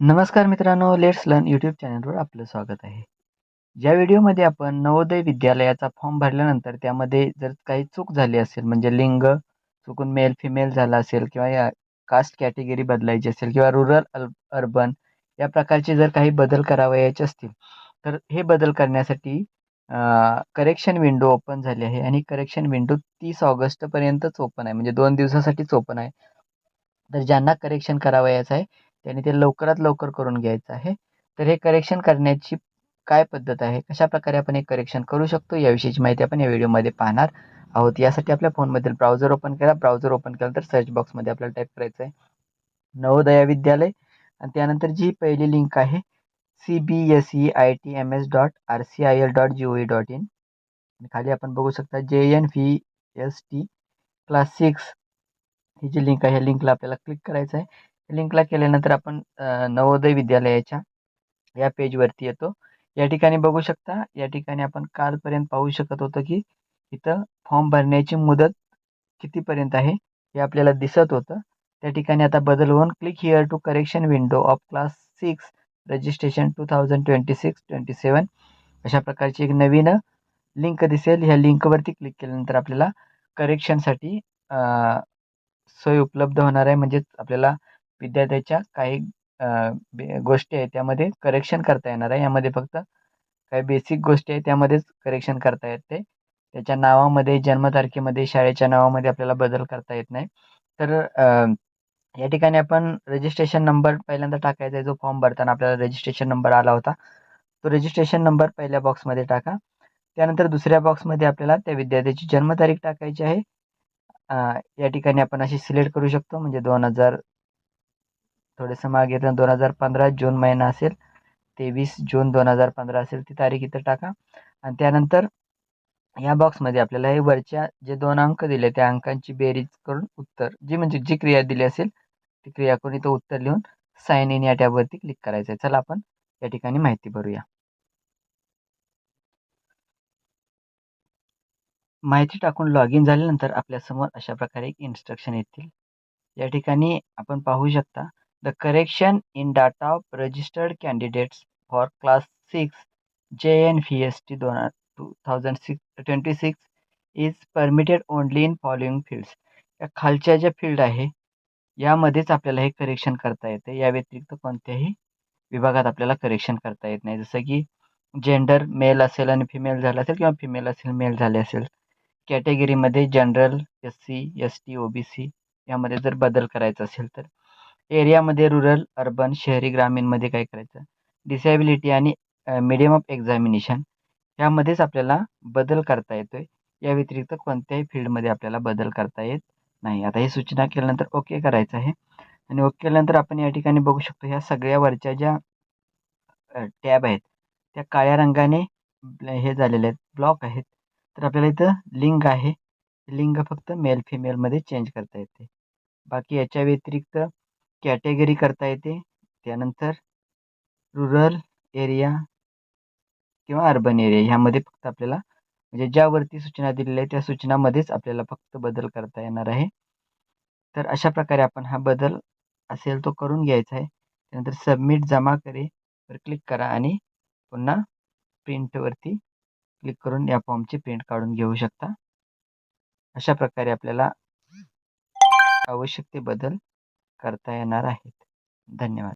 नमस्कार मित्रांनो let's learn YouTube चॅनलवर आपलं स्वागत आहे. या व्हिडिओमध्ये आपण नवोदय विद्यालयाचा फॉर्म भरल्यानंतर त्यामध्ये जर काही चूक झाली असेल म्हणजे लिंग चुकून मेल फिमेल झाला असेल किंवा या कास्ट कॅटेगरी बदलायची असेल किंवा रुरल अर्बन या प्रकारचे जर काही बदल करावयाचे असतील तर हे बदल करण्यासाठी करेक्शन विंडो ओपन झाली आहे आणि करेक्शन विंडो तीस ऑगस्टपर्यंतच ओपन आहे. म्हणजे दोन दिवसासाठीच ओपन आहे. तर ज्यांना करेक्शन करावयाचं आहे त्याने ते लवकरात लवकर करून घ्यायचं आहे. तर हे करेक्शन करण्याची काय पद्धत आहे? कशा प्रकारे आपण हे करेक्शन करू शकतो? याविषयीची माहिती आपण या व्हिडिओमध्ये पाहणार आहोत. यासाठी आपल्या फोनमधील ब्राउझर ओपन करा. ब्राउझर ओपन केला तर सर्च बॉक्समध्ये आपल्याला टाईप करायचं आहे. नवोदया विद्यालय. आणि त्यानंतर जी पहिली लिंक आहे C B S E I T M S dot R C I L dot G O E dot in खाली आपण बघू शकता J N V S T class six ही जी लिंक आहे ह्या लिंकला आपल्याला क्लिक करायचं आहे. लिंकला केल्यानंतर आपण नवोदय विद्यालयाच्या या पेजवरती येतो. या ठिकाणी बघू शकता या ठिकाणी आपण कालपर्यंत पाहू शकत होतो की इथं फॉर्म भरण्याची मुदत कितीपर्यंत आहे हे आपल्याला दिसत होतं. त्या ठिकाणी आता बदल होऊन click here to correction window of class six registration two thousand twenty six twenty seven अशा प्रकारची एक नवीन लिंक दिसेल. ह्या लिंकवरती क्लिक केल्यानंतर आपल्याला करेक्शनसाठी सोय उपलब्ध होणार आहे. म्हणजेच आपल्याला विद्यार्थ्याच्या काही गोष्टी आहेत त्यामध्ये करेक्शन करता येणार आहे. यामध्ये फक्त काही बेसिक गोष्टी आहेत त्यामध्येच करेक्शन करता येते. त्याच्या नावामध्ये जन्मतारखेमध्ये शाळेच्या नावामध्ये आपल्याला बदल करता येत नाही. तर या ठिकाणी आपण रजिस्ट्रेशन नंबर पहिल्यांदा टाकायचा आहे जो फॉर्म भरताना आपल्याला रजिस्ट्रेशन नंबर आला होता. तो रजिस्ट्रेशन नंबर पहिल्या बॉक्समध्ये टाका. त्यानंतर दुसऱ्या बॉक्समध्ये आपल्याला त्या विद्यार्थ्याची जन्मतारीख टाकायची आहे. या ठिकाणी आपण अशी सिलेक्ट करू शकतो म्हणजे दोन हजार थोडंसं मागे तर दोन हजार पंधरा जून महिना असेल. तेवीस जून दोन हजार पंधरा असेल. ती तारीख इथं टाका. आणि त्यानंतर या बॉक्समध्ये आपल्याला हे वरच्या जे दोन अंक दिले त्या अंकांची बेरीज करून उत्तर जी म्हणजे जी क्रिया दिली असेल ती क्रिया करून इथं उत्तर लिहून साइन इन या टॅबवरती क्लिक करायचं आहे. चला आपण या ठिकाणी माहिती भरूया. माहिती टाकून लॉग इन झाल्यानंतर आपल्यासमोर अशा प्रकारे एक इन्स्ट्रक्शन येतील. या ठिकाणी आपण पाहू शकता the correction in data of registered candidates for class six J N V S T दोन two thousand six twenty six is permitted only in following fields या खालच्या ज्या फील्ड आहे यामध्येच आपल्याला हे करेक्शन करता येते. या व्यतिरिक्त कोणत्याही विभागात आपल्याला करेक्शन करता येत नाही. जसं की जेंडर मेल असेल आणि फिमेल झालं असेल किंवा फिमेल असेल मेल झाले असेल. कॅटेगरीमध्ये general S C S T O B C यामध्ये जर बदल करायचा असेल तर एरियामध्ये रुरल अर्बन शहरी ग्रामीणमध्ये काय करायचं? डिसेबिलिटी आणि मिडियम ऑफ एक्झामिनेशन यामध्येच आपल्याला बदल करता येतो आहे या व्यतिरिक्त कोणत्याही फील्डमध्ये आपल्याला बदल करता येत नाही. आता ही सूचना केल्यानंतर ओके करायचं आहे. आणि ओके केल्यानंतर आपण या ठिकाणी बघू शकतो ह्या सगळ्या वरच्या ज्या टॅब आहेत त्या काळ्या रंगाने हे झालेले आहेत. ब्लॉक आहेत. तर आपल्याला इथं लिंग आहे. लिंग फक्त मेल फिमेलमध्ये चेंज करता येते. बाकी याच्या व्यतिरिक्त कॅटेगरी करता येते. त्यानंतर रुरल एरिया किंवा अर्बन एरिया ह्यामध्ये फक्त आपल्याला म्हणजे ज्यावरती सूचना दिलेल्या आहेत त्या सूचनामध्येच आपल्याला फक्त बदल करता येणार आहे. तर अशा प्रकारे आपण हा बदल असेल तो करून घ्यायचा आहे. त्यानंतर सबमिट जमा करे वर क्लिक करा आणि पुन्हा प्रिंटवरती क्लिक करून या फॉर्मची प्रिंट काढून घेऊ शकता. अशा प्रकारे आपल्याला आवश्यक ते बदल करता येणार आहेत. धन्यवाद.